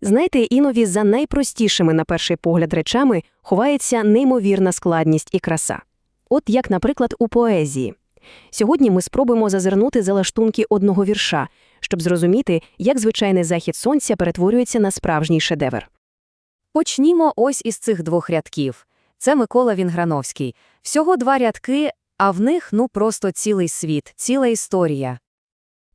Знаєте, іноді за найпростішими на перший погляд речами ховається неймовірна складність і краса. От як, наприклад, у поезії. Сьогодні ми спробуємо зазирнути за лаштунки одного вірша, щоб зрозуміти, як звичайний захід сонця перетворюється на справжній шедевр. Почнімо ось із цих двох рядків. Це Микола Вінграновський. Всього два рядки, а в них ну просто цілий світ, ціла історія.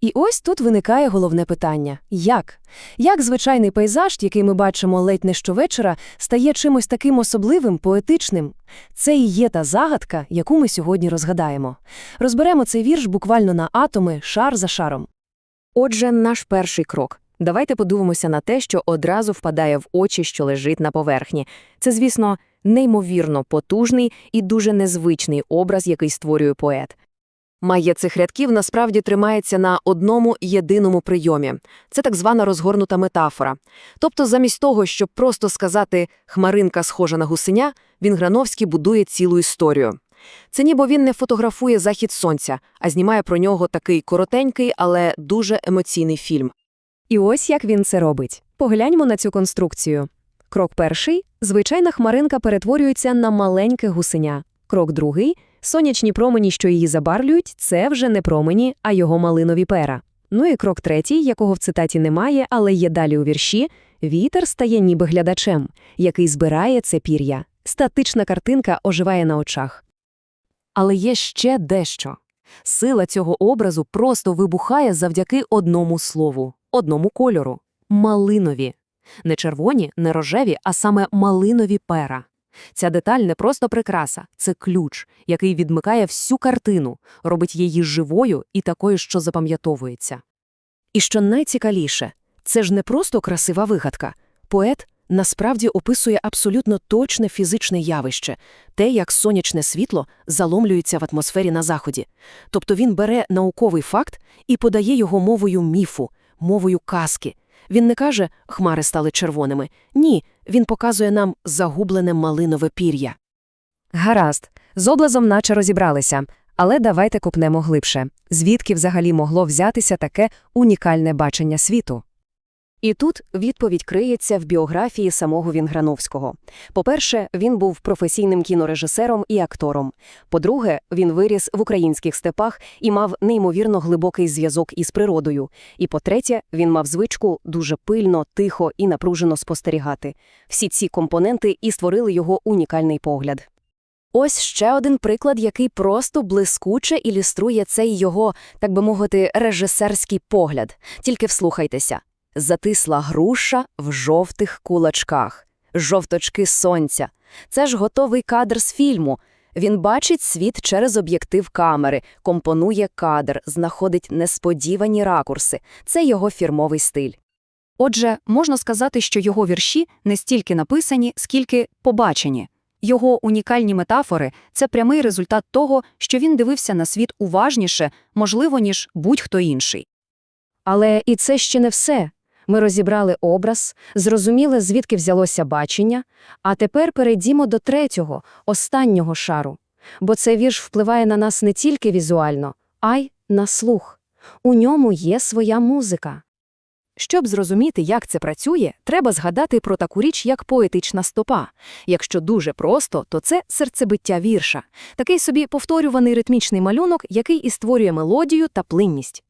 І ось тут виникає головне питання – як? Як звичайний пейзаж, який ми бачимо ледь не щовечора, стає чимось таким особливим, поетичним? Це і є та загадка, яку ми сьогодні розгадаємо. Розберемо цей вірш буквально на атоми, шар за шаром. Отже, наш перший крок. Давайте подивимося на те, що одразу впадає в очі, що лежить на поверхні. Це, звісно, неймовірно потужний і дуже незвичний образ, який створює поет. Магія цих рядків насправді тримається на одному єдиному прийомі. Це так звана розгорнута метафора. Тобто, замість того, щоб просто сказати «хмаринка схожа на гусеня», Вінграновський будує цілу історію. Це ніби він не фотографує захід сонця, а знімає про нього такий коротенький, але дуже емоційний фільм. І ось як він це робить. Погляньмо на цю конструкцію. Крок перший – звичайна хмаринка перетворюється на маленьке гусеня. Крок другий – сонячні промені, що її забарвлюють, це вже не промені, а його малинові пера. Ну і крок третій, якого в цитаті немає, але є далі у вірші – вітер стає ніби глядачем, який збирає це пір'я. Статична картинка оживає на очах. Але є ще дещо. Сила цього образу просто вибухає завдяки одному слову, одному кольору – малинові. Не червоні, не рожеві, а саме малинові пера. Ця деталь не просто прикраса, це ключ, який відмикає всю картину, робить її живою і такою, що запам'ятовується. І що найцікавіше, це ж не просто красива вигадка. Поет насправді описує абсолютно точне фізичне явище, те, як сонячне світло заломлюється в атмосфері на заході. Тобто він бере науковий факт і подає його мовою міфу, мовою казки. Він не каже «хмари стали червоними». Ні, він показує нам загублене малинове пір'я. Гаразд, з образом наче розібралися, але давайте купнемо глибше. Звідки взагалі могло взятися таке унікальне бачення світу? І тут відповідь криється в біографії самого Вінграновського. По-перше, він був професійним кінорежисером і актором. По-друге, він виріс в українських степах і мав неймовірно глибокий зв'язок із природою. І по-третє, він мав звичку дуже пильно, тихо і напружено спостерігати. Всі ці компоненти і створили його унікальний погляд. Ось ще один приклад, який просто блискуче ілюструє цей його, так би мовити, режисерський погляд. Тільки вслухайтеся. Затисла груша в жовтих кулачках, жовточки сонця. Це ж готовий кадр з фільму. Він бачить світ через об'єктив камери, компонує кадр, знаходить несподівані ракурси. Це його фірмовий стиль. Отже, можна сказати, що його вірші не стільки написані, скільки побачені. Його унікальні метафори це прямий результат того, що він дивився на світ уважніше, можливо, ніж будь-хто інший. Але і це ще не все. Ми розібрали образ, зрозуміли, звідки взялося бачення, а тепер перейдімо до третього, останнього шару. Бо цей вірш впливає на нас не тільки візуально, а й на слух. У ньому є своя музика. Щоб зрозуміти, як це працює, треба згадати про таку річ, як поетична стопа. Якщо дуже просто, то це серцебиття вірша, такий собі повторюваний ритмічний малюнок, який і створює мелодію та плинність.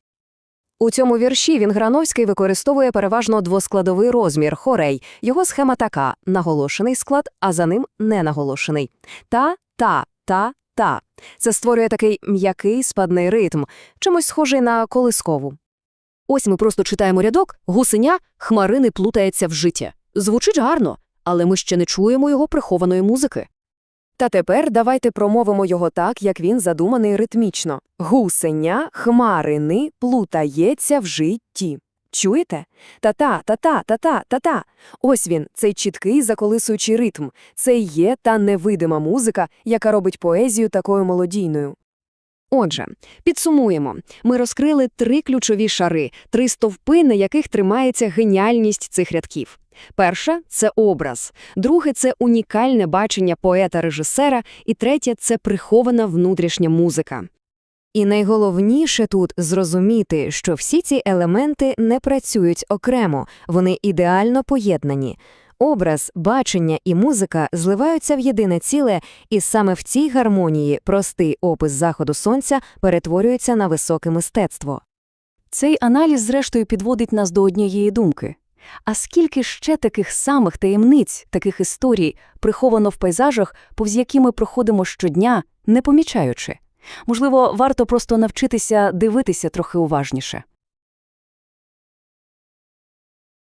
У цьому вірші Вінграновський використовує переважно двоскладовий розмір хорей. Його схема така – наголошений склад, а за ним ненаголошений. Та, та, та, та. Це створює такий м'який спадний ритм, чимось схожий на колискову. Ось ми просто читаємо рядок «Гусеня, хмарини плутається в життя». Звучить гарно, але ми ще не чуємо його прихованої музики. Та тепер давайте промовимо його так, як він задуманий ритмічно. Гусеня, хмарини плутається в житті. Чуєте? Та-та, та-та, та-та, та-та. Ось він, цей чіткий заколисуючий ритм. Це є та невидима музика, яка робить поезію такою мелодійною. Отже, підсумуємо. Ми розкрили три ключові шари, три стовпи, на яких тримається геніальність цих рядків. Перша – це образ, друге – це унікальне бачення поета-режисера, і третє – це прихована внутрішня музика. І найголовніше тут зрозуміти, що всі ці елементи не працюють окремо, вони ідеально поєднані. Образ, бачення і музика зливаються в єдине ціле, і саме в цій гармонії простий опис заходу сонця перетворюється на високе мистецтво. Цей аналіз, зрештою, підводить нас до однієї думки. А скільки ще таких самих таємниць, таких історій приховано в пейзажах, повз які ми проходимо щодня, не помічаючи? Можливо, варто просто навчитися дивитися трохи уважніше.